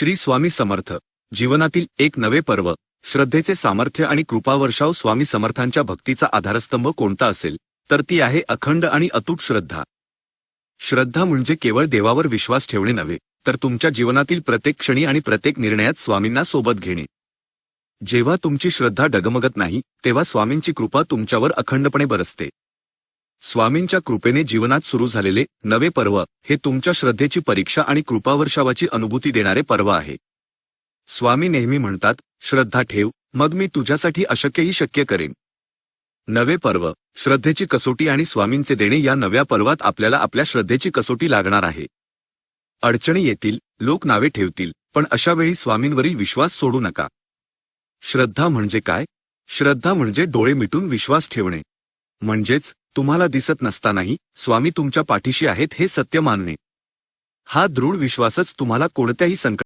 श्री स्वामी समर्थ. जीवनातील एक नवे पर्व. श्रद्धेचे सामर्थ्य आणि कृपावर्षाव स्वामी समर्थांच्या भक्तीचा आधारस्तंभ कोणता असेल तर ती आहे अखंड आणि अतूट श्रद्धा. श्रद्धा म्हणजे केवळ देवावर विश्वास ठेवणे नव्हे तर तुमच्या जीवनातील प्रत्येक क्षणी आणि प्रत्येक निर्णयात स्वामींना सोबत घेणे. जेव्हा तुमची श्रद्धा डगमगत नाही तेव्हा स्वामींची कृपा तुमच्यावर अखंडपणे बरसते. स्वामींच्या कृपेने जीवनात सुरू झालेले नवे पर्व हे तुमच्या श्रद्धेची परीक्षा आणि कृपावर्षावाची अनुभूती देणारे पर्व आहे. स्वामी नेहमी म्हणतात श्रद्धा ठेव मग मी तुझ्यासाठी अशक्यही शक्य करेन. नवे पर्व श्रद्धेची कसोटी आणि स्वामींचे देणे या नव्या पर्वात आपल्याला आपल्या श्रद्धेची कसोटी लागणार आहे. अडचणी येतील लोक नावे ठेवतील पण अशावेळी स्वामींवरील विश्वास सोडू नका. श्रद्धा म्हणजे काय? श्रद्धा म्हणजे डोळे मिटून विश्वास ठेवणे. म्हणजेच तुम्हाला दिसत नसतानाही स्वामी तुमच्या पाठीशी आहेत हे सत्य मानणे. हा दृढ विश्वासच तुम्हाला कोणत्याही संकट